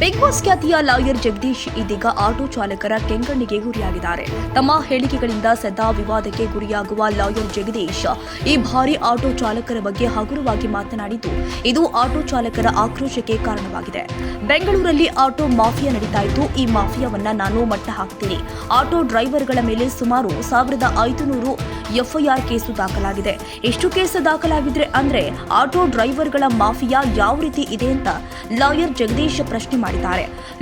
Big boss ಖ್ಯಾತಿಯ lawyer Jagadish ಇದೀಗ auto ಚಾಲಕರ ಕೆಂಗಣ್ಣಿಗೆ ಗುರಿಯಾಗಿದ್ದಾರೆ. ತಮ್ಮ ಹೇಳಿಕೆಗಳಿಂದ ಸದಾ ವಿವಾದಕ್ಕೆ ಗುರಿಯಾಗುವ ಲಾಯರ್ ಜಗದೀಶ್ ಈ ಬಾರಿ ಆಟೋ ಚಾಲಕರ ಬಗ್ಗೆ ಹಗುರವಾಗಿ ಮಾತನಾಡಿದ್ದು, ಇದು ಆಟೋ ಚಾಲಕರ ಆಕ್ರೋಶಕ್ಕೆ ಕಾರಣವಾಗಿದೆ. ಬೆಂಗಳೂರಲ್ಲಿ ಆಟೋ ಮಾಫಿಯಾ ನಡೀತಾ ಇದ್ದು, ಈ ಮಾಫಿಯಾವನ್ನ ನಾನು ಮಟ್ಟ ಹಾಕ್ತೀನಿ. ಆಟೋ ಡ್ರೈವರ್ಗಳ ಮೇಲೆ ಸುಮಾರು ಸಾವಿರದ ಐದುನೂರು ಎಫ್ಐಆರ್ ಕೇಸು ದಾಖಲಾಗಿದೆ. ಎಷ್ಟು ಕೇಸು ದಾಖಲಾಗಿದ್ರೆ ಅಂದ್ರೆ, ಆಟೋ ಡ್ರೈವರ್ಗಳ ಮಾಫಿಯಾ ಯಾವ ರೀತಿ ಇದೆ ಅಂತ ಲಾಯರ್ ಜಗದೀಶ್ ಪ್ರಶ್ನೆ ಮಾಡಿದ್ದಾರೆ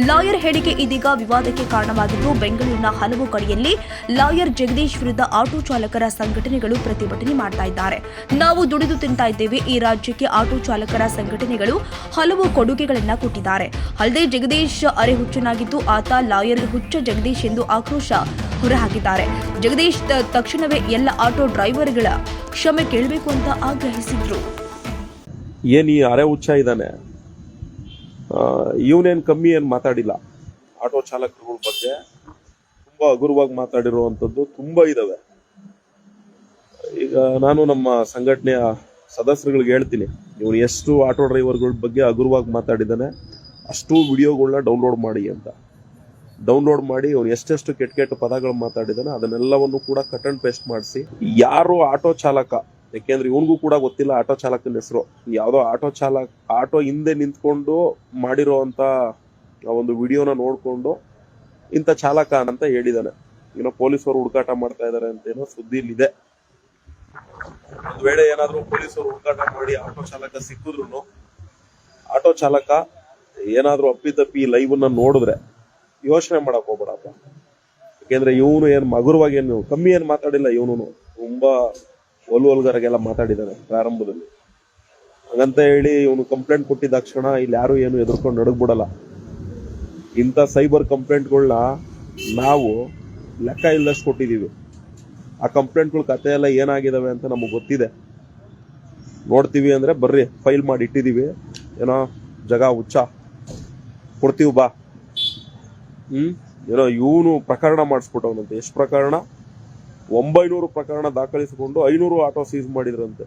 ಲಾಯರ್ ಹೇಳಿಕೆ ಇದೀಗ ವಿವಾದಕ್ಕೆ ಕಾರಣವಾಗಿದ್ದು, ಬೆಂಗಳೂರಿನ ಹಲವು ಕಡೆಯಲ್ಲಿ ಲಾಯರ್ ಜಗದೀಶ್ ವಿರುದ್ಧ ಆಟೋ ಚಾಲಕರ ಸಂಘಟನೆಗಳು ಪ್ರತಿಭಟನೆ ಮಾಡ್ತಾ ಇದ್ದಾರೆ. ನಾವು ದುಡಿದು ತಿಂತಾ ಇದ್ದೇವೆ, ಈ ರಾಜ್ಯಕ್ಕೆ ಆಟೋ ಚಾಲಕರ ಸಂಘಟನೆಗಳು ಹಲವು ಕೊಡುಗೆಗಳನ್ನು ಕೊಟ್ಟಿದ್ದಾರೆ. ಅಲ್ಲದೆ ಜಗದೀಶ್ ಅರೆ ಹುಚ್ಚನಾಗಿದ್ದು ಆತ ಲಾಯರ್ ಹುಚ್ಚ ಜಗದೀಶ್ ಎಂದು ಆಕ್ರೋಶ ಹೊರಹಾಕಿದ್ದಾರೆ. ಜಗದೀಶ್ ತಕ್ಷಣವೇ ಎಲ್ಲ ಆಟೋ ಡ್ರೈವರ್ಗಳ ಕ್ಷಮೆ ಕೇಳಬೇಕು ಅಂತ ಆಗ್ರಹಿಸಿದ್ರು. ಏನ್ ಈ ಅರೆ ಹುಚ್ಚ ಇದ್ದಾನೆ ಇವನೇನ್ ಕಮ್ಮಿ ಏನು ಮಾತಾಡಿಲ್ಲ. ಆಟೋ ಚಾಲಕರುಗಳ ಬಗ್ಗೆ ತುಂಬಾ ಹಗುರವಾಗಿ ಮಾತಾಡಿರುವಂತದ್ದು ತುಂಬಾ ಇದಾವೆ. ಈಗ ನಾನು ನಮ್ಮ ಸಂಘಟನೆಯ ಸದಸ್ಯರುಗಳಿಗೆ ಹೇಳ್ತೀನಿ, ಇವನು ಎಷ್ಟು ಆಟೋ ಡ್ರೈವರ್ಗಳ ಬಗ್ಗೆ ಹಗುರವಾಗಿ ಮಾತಾಡಿದ್ದಾನೆ, ಅಷ್ಟು ವಿಡಿಯೋಗಳನ್ನ ಡೌನ್ಲೋಡ್ ಮಾಡಿ ಅಂತ. ಡೌನ್ಲೋಡ್ ಮಾಡಿ ಅವ್ನು ಎಷ್ಟೆಷ್ಟು ಕೆಟ್ಟ ಕೆಟ್ಟ ಪದಗಳು ಮಾತಾಡಿದಾನೆ ಅದನ್ನೆಲ್ಲವನ್ನು ಕೂಡ ಕಟ್ ಅಂಡ್ ಪೇಸ್ಟ್ ಮಾಡಿಸಿ, ಯಾರು ಆಟೋ ಚಾಲಕ ಯಾಕೆಂದ್ರೆ ಇವನಿಗೂ ಕೂಡ ಗೊತ್ತಿಲ್ಲ ಆಟೋ ಚಾಲಕನ ಹೆಸರು. ಯಾವುದೋ ಆಟೋ ಚಾಲಕ, ಆಟೋ ಹಿಂದೆ ನಿಂತ್ಕೊಂಡು ಮಾಡಿರೋಂತ ಆ ಒಂದು ವಿಡಿಯೋನ ನೋಡ್ಕೊಂಡು ಇಂಥ ಚಾಲಕ ಅಂತ ಹೇಳಿದಾನೆ. ಏನೋ ಪೊಲೀಸರು ಹುಡುಕಾಟ ಮಾಡ್ತಾ ಇದಾರೆ ಅಂತ ಏನೋ ಸುದ್ದಿಲಿದೆ. ಒಂದ್ ವೇಳೆ ಏನಾದ್ರೂ ಪೊಲೀಸರು ಹುಡುಕಾಟ ಮಾಡಿ ಆಟೋ ಚಾಲಕ ಸಿಕ್ಕಿದ್ರು ಆಟೋ ಚಾಲಕ ಏನಾದ್ರೂ ಅಪ್ಪಿತಪ್ಪಿ ಲೈವ್ನ ನೋಡಿದ್ರೆ ಯೋಚನೆ ಮಾಡಕ್ ಹೋಗ್ಬೇಡಪ್ಪ. ಯಾಕೆಂದ್ರೆ ಇವನು ಏನ್ ಮಗುರವಾಗಿ ಏನು ಕಮ್ಮಿ ಏನ್ ಮಾತಾಡಿಲ್ಲ ಇವನು ತುಂಬಾ ಒಲ್ವಲ್ಗರಿಗೆಲ್ಲ ಮಾತಾಡಿದ್ದಾರೆ ಪ್ರಾರಂಭದಲ್ಲಿ. ಹಾಗಂತ ಹೇಳಿ ಇವನು ಕಂಪ್ಲೇಂಟ್ ಕೊಟ್ಟಿದ ತಕ್ಷಣ ಇಲ್ಲಿ ಯಾರು ಏನು ಎದುರ್ಕೊಂಡು ನಡಗ್ಬಿಡಲ್ಲ. ಇಂಥ ಸೈಬರ್ ಕಂಪ್ಲೇಂಟ್ಗಳನ್ನ ನಾವು ಲೆಕ್ಕ ಇಲ್ಲದಷ್ಟು ಕೊಟ್ಟಿದ್ದೀವಿ. ಆ ಕಂಪ್ಲೇಂಟ್ಗಳ ಕತೆ ಎಲ್ಲ ಏನಾಗಿದಾವೆ ಅಂತ ನಮಗೆ ಗೊತ್ತಿದೆ. ನೋಡ್ತೀವಿ ಅಂದರೆ ಬರ್ರಿ ಫೈಲ್ ಮಾಡಿ ಇಟ್ಟಿದ್ದೀವಿ. ಏನೋ ಜಗ ಹುಚ್ಚ. ಕೊಡ್ತೀವಿ ಬಾ. ಹ್ಞೂ ಏನೋ ಇವನು ಪ್ರಕರಣ ಮಾಡಿಸ್ಬಿಟ್ಟವನಂತೆ ಎಷ್ಟು ಪ್ರಕರಣ? ಒಂಬೈನೂರು ಪ್ರಕರಣ ದಾಖಲಿಸಿಕೊಂಡು ಐನೂರು ಆಟೋ ಸೀಸ್ ಮಾಡಿದ್ರಂತೆ.